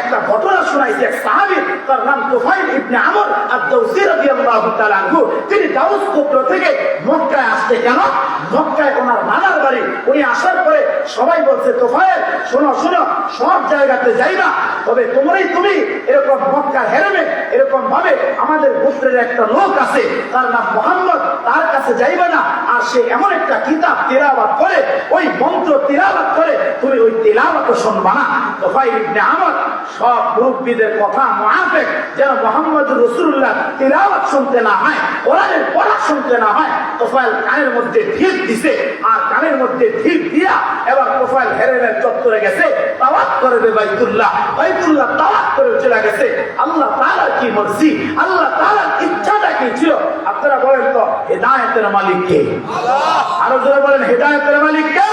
একটা ঘটনা শোনাইছে এক তার নাম ইবনে আর তিনি ওনার বাড়ি। উনি আসার পরে সবাই বলছে, তোফায়েল, শোনো শোনো, সব জায়গাতে যাই না। তবে তোমরাই তুমি এরকম মক্কা হেরেমে এরকম ভাবে আমাদের গোত্রের একটা লোক আছে, তার নাম মোহাম্মদ, তার কাছে যাইবে না। আর সে এমন একটা কিতাব তিলাবাত করে, ওই মন্ত্র তিলাবাত করে, তুমি ওই তিলাবাত শুনবা না। তোফাইল ইবনে আমর, সব মুরব্বীদের কথা মুআফিক, যেন মোহাম্মদ রসুল্লাহ তিলাওয়াত শুনতে না হয়, কোরআনের পড়া শুনতে না হয়। তোফাইল কানের মধ্যে ঢিল দিছে, আর কানের মধ্যে ঢিল দিয়া এবার তোফাইল হেরেনের চত্বরে গেছে, তাওয়াত করবে বাইতুল্লাহ বাইতুল্লাহ তাওয়াত করে চলে গেছে। আল্লাহ তাআলার কি মর্জি? আল্লাহ তাআলার ইচ্ছাটা কি ছিল? আপনারা বলেন তো হেদায়েতের মালিক কে আরও জোরে বলেন, হেদায়েতের মালিক কে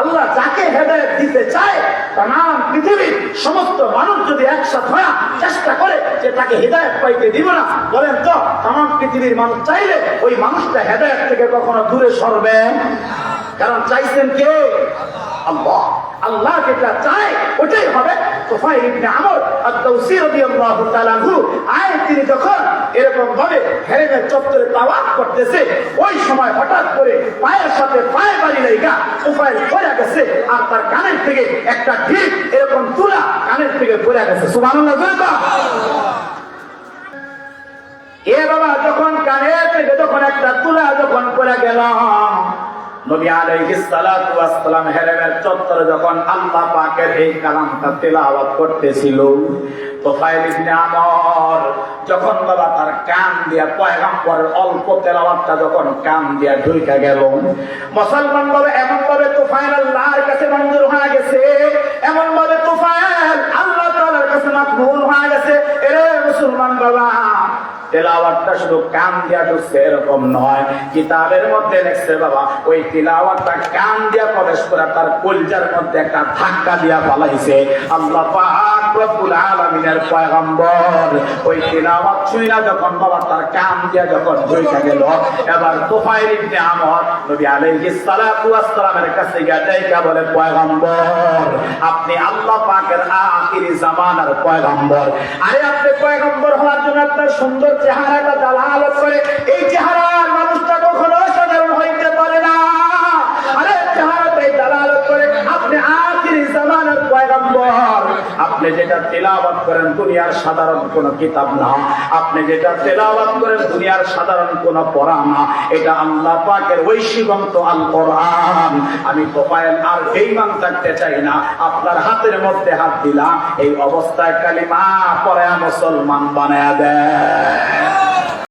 আল্লাহ। যাকে হেদায়ত দিতে চায় তাম পৃথিবীর সমস্ত মানুষ যদি একসাথ হয়ে, চেষ্টা করে যে তাকে হেদায়ত পাইতে দিব না, বলেন তো, তাম পৃথিবীর মানুষ চাইলে ওই মানুষটা হেদায়ত থেকে কখনো দূরে সরবে? কারণ চাইছেন কে? আল্লাহ। আল্লাহ যেটা চায়, ওটাই হবে তোফাই ইবনে আমর আর তৌসি রাদিয়াল্লাহু তাআলা আয় তিনি যখন এরকম ভাবে হেরেমের চত্বরে তাওয়াত করতেছে। ওই সময় হঠাৎ করে পায়ের সাথে পায়ে বাড়ি লাইকা উপায় পড়ে গেছে আর তার কানের থেকে একটা ঢিপ, এরকম তুলা কানের থেকে পড়ে গেছে। সুবহানাল্লাহ বলবা এ বাবা, যখন কানের থেকে যখন একটা তুলা যখন পড়ে গেল নবী আলাইহিস যখন আল্লাহ পাকের এই কালামটা গেল, মুসলমান এমন ভাবে তোফাইল আল্লাহর কাছে মঞ্জুর হয়ে গেছে এমন ভাবে তোফাইল আল্লাহ তাআলার কাছে হয়ে গেছে। মুসলমান বাবা তেলাওয়াতটা শুধু কান দিয়া ঢুকছে এরকম নয়। কিতাবের মধ্যে লেখছে, বাবা, ওই তিলাওয়াতটা কান দিয়া প্রবেশ করে, তার কলজার মধ্যে একটা ধাক্কা দিয়া পালাইছে আল্লাহ রব্বুল আলামিনের পয়গম্বর, ওই তিলাওয়াত যখন, বাবা, তার কান দিয়া যখন গেল, এবার তোফাইল ইবনে আমর নবী আলাইহিস সালাতু ওয়াস সালামের কাছে গিয়ে বলে, পয়গম্বর, আপনি আল্লাহ পাকের জামানার পয়গম্বর। আরে আপনি পয়গম্বর হওয়ার জন্য আপনার সুন্দর চেহারাটা জালালত করে এই চেহারা যেটা তেলাবাদ করেন দুনিয়ার সাধারণ কোন কিতাব না। আপনি যেটা তেলাবাদ করেন দুনিয়ার সাধারণ কোন পড়া না। এটা আল্লাহ পাকের ঐশিগন্ত আল কোরআন আমি কপায়েল আর বেইমান থাকতে চাই না। আপনার হাতের মধ্যে হাত দিলাম, এই অবস্থায় কালিমা পরে মুসলমান বানায় দেয়